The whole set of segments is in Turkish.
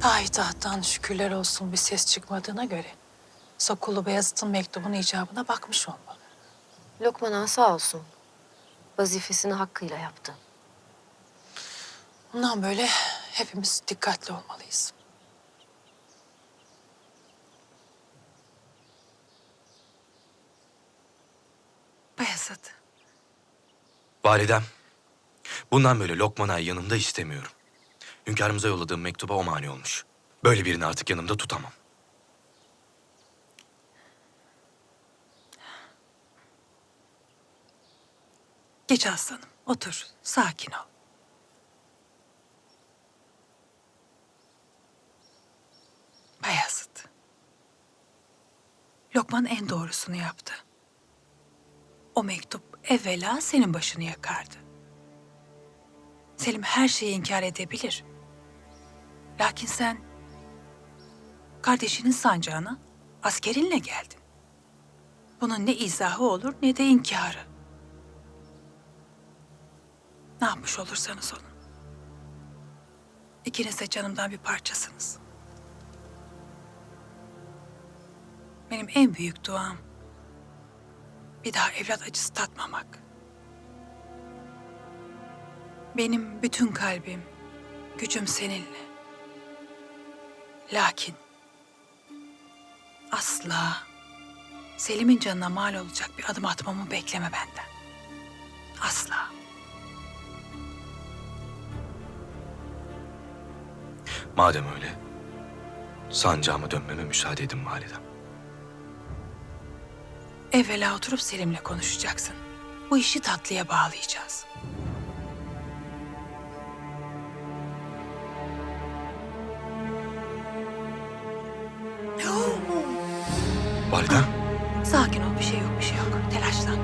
Payitahttan şükürler olsun bir ses çıkmadığına göre Sokulu Beyazıt'ın mektubun icabına bakmış olmalı. Lokman ağa sağ olsun. Vazifesini hakkıyla yaptı. Bundan böyle hepimiz dikkatli olmalıyız. Beyazıt, Validem, bundan böyle Lokman Ağa'yı yanımda istemiyorum. Hünkârımıza yolladığım mektuba o mani olmuş. Böyle birini artık yanımda tutamam. geç aslanım. Otur, sakin ol. Beyazıt. Lokman en doğrusunu yaptı. O mektup evvela senin başını yakardı. Selim her şeyi inkar edebilir. Lakin sen kardeşinin sancağına askerinle geldin. Bunun ne izahı olur ne de inkarı. Ne yapmış olursanız olun. İkiniz de canımdan bir parçasınız. Benim en büyük duam bir daha evlat acısı tatmamak. Benim bütün kalbim, gücüm seninle. Lakin asla Selim'in canına mal olacak bir adım atmamı bekleme benden. Asla. Madem öyle, sancağıma dönmeme müsaade edin validem. Evvela oturup Selim'le konuşacaksın. Bu işi tatlıya bağlayacağız. Validem, Sakin ol, bir şey yok, bir şey yok. Telaşlan.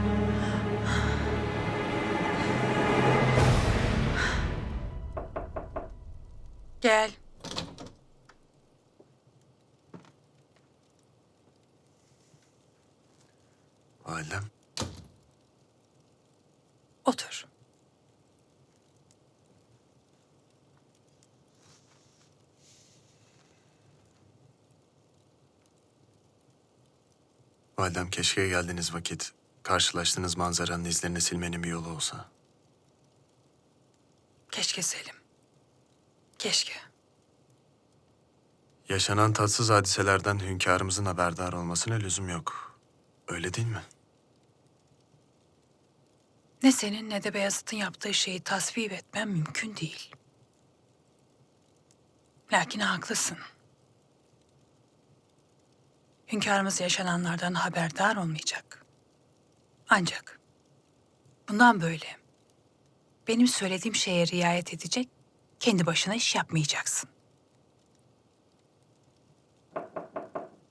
Gel. Validem. Otur. Validem keşke geldiğiniz vakit karşılaştığınız manzaranın izlerini silmenin bir yolu olsa. Keşke Selim. Keşke. Yaşanan tatsız hadiselerden hünkârımızın haberdar olmasına lüzum yok. Öyle değil mi? Ne senin ne de Beyazıt'ın yaptığı şeyi tasvip etmem mümkün değil. Lakin haklısın. Hünkârımız yaşananlardan haberdar olmayacak. Ancak bundan böyle benim söylediğim şeye riayet edecek, kendi başına iş yapmayacaksın.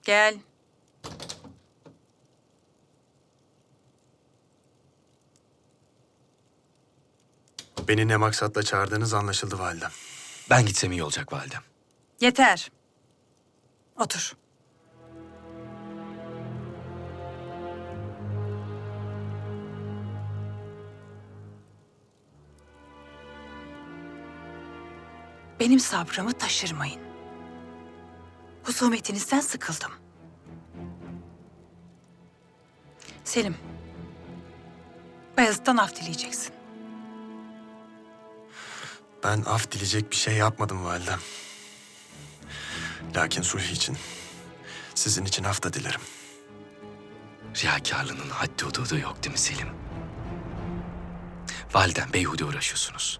Gel. Beni ne maksatla çağırdığınız anlaşıldı validem. ben gitsem iyi olacak validem. Yeter. Otur. Benim sabrımı taşırmayın. Husumetinizden sıkıldım. Selim. Bayezid'den af dileyeceksin. Ben af dileyecek bir şey yapmadım validem. Lakin sulh için, sizin için af da dilerim. Riyakarlığının haddi hududu yok değil mi Selim? Validem beyhude uğraşıyorsunuz.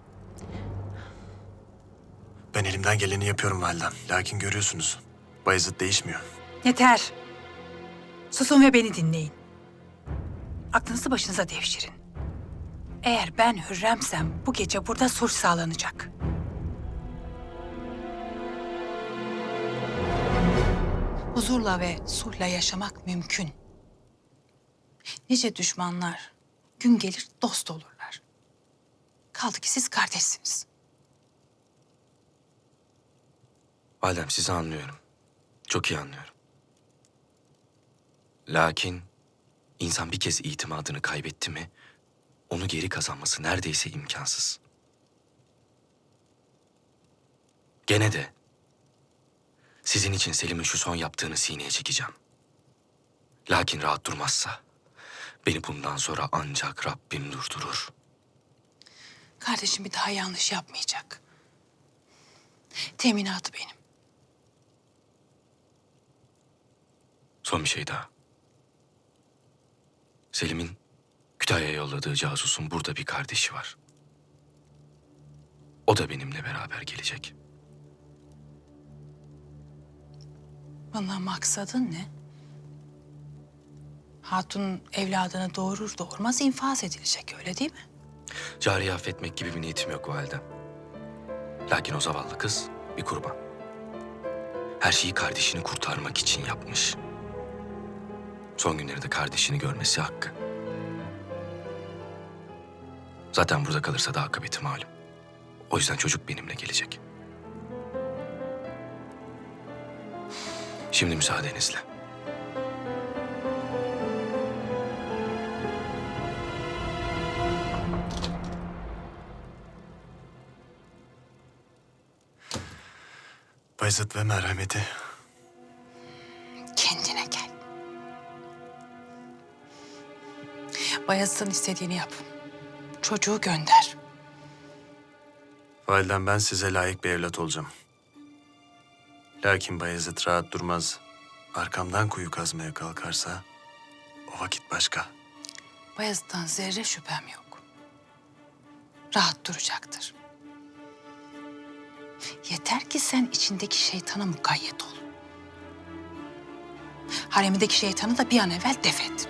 Ben elimden geleni yapıyorum validem. Lakin görüyorsunuz, Bayezid değişmiyor. Yeter. Susun ve beni dinleyin. Aklınızı başınıza devşirin. Eğer ben Hürrem'sem bu gece burada sulh sağlanacak. Huzurla ve sulhla yaşamak mümkün. Nice düşmanlar gün gelir dost olurlar. Kaldı ki siz kardeşsiniz. Validem sizi anlıyorum. Çok iyi anlıyorum. Lakin insan bir kez itimadını kaybetti mi onu geri kazanması neredeyse imkansız. Gene de Sizin için Selim'in şu son yaptığını sineye çekeceğim. Lakin rahat durmazsa beni bundan sonra ancak Rabbim durdurur. Kardeşim bir daha yanlış yapmayacak. Teminatı benim. Son bir şey daha. Selim'in Kütahya'ya yolladığı casusun burada bir kardeşi var. O da benimle beraber gelecek. Bundan maksadın ne? Hatun evladını doğurur doğurmaz infaz edilecek öyle değil mi? Cariye affetmek gibi bir niyetim yok validem. Lakin o zavallı kız bir kurban. Her şeyi kardeşini kurtarmak için yapmış. Son günlerinde kardeşini görmesi hakkı. Zaten burada kalırsa da akıbeti malum. O yüzden çocuk benimle gelecek. Şimdi müsaadenizle. Bayezid ve merhameti. Bayezid'in istediğini yap. Çocuğu gönder. Validem ben size layık bir evlat olacağım. Lakin Bayezid rahat durmaz. Arkamdan kuyu kazmaya kalkarsa o vakit başka. Bayezid'den zerre şüphem yok. Rahat duracaktır. Yeter ki sen içindeki şeytana mukayyet ol. Haremindeki şeytanı da bir an evvel def et.